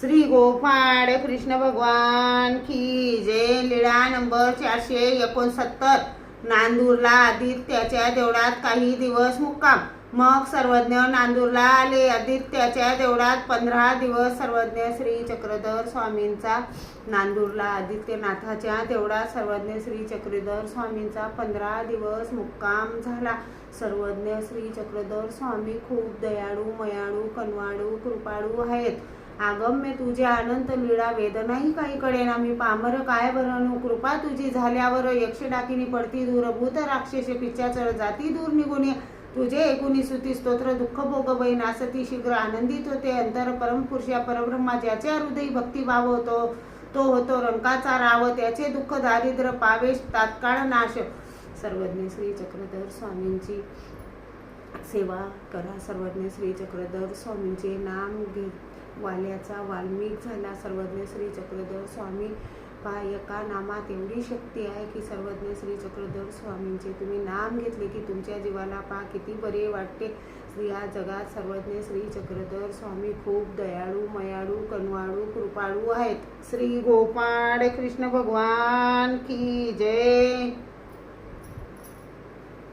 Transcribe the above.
श्री गोपाळ कृष्ण भगवान की जय लीळा नंबर चारशे एकोणसत्तर. नांदूरला आदित्याच्या देवळात काही दिवस मुक्काम. मग सर्वज्ञ नांदूरला आले. आदित्याच्या देवळात पंधरा दिवस सर्वज्ञ श्री चक्रधर स्वामींचा नांदूरला आदित्यनाथाच्या देवळात सर्वज्ञ श्री चक्रधर स्वामींचा पंधरा दिवस मुक्काम झाला. सर्वज्ञ श्री चक्रधर स्वामी खूप दयाळू मयाळू कनवाळू कृपाळू आहेत. आगम्य तुझे अनंत लीळा वेदनाही काही कळेना. मी पामर काय भरणू कृपा तुझी झाल्यावर यक्ष डाकिनी पडती दूर भूत राक्षस पिच्चाचर जाती दूर निघून तुझे एकुणी सुती स्तोत्र दुःख भोग वै नासती शीघ्र आनंदित होते. अंतर परमपुरुषा परब्रह्मा ज्याच्या हृदयी भक्तिभाव होतो तो होतो रंकाचा राव. त्याचे दुःख दारिद्र्य पावेश तात्काळ नाश. सर्वज्ञ श्री चक्रधर स्वामींची सेवा करा सर्वज्ञ श्री चक्रधर स्वामींचे नाम घे वाल्याचा वाल्मिक झाला सर्वज्ञ श्री चक्रधर स्वामी. पहा एका नामात एवढी शक्ती आहे की सर्वज्ञ श्री चक्रधर स्वामींचे तुम्ही नाम घेतले की तुमच्या जीवाला पहा किती बरे वाटते. या जगात सर्वज्ञ श्री चक्रधर स्वामी खूप दयाळू मयाळू कनवाळू कृपाळू आहेत. श्री गोपाळ कृष्ण भगवान की जय.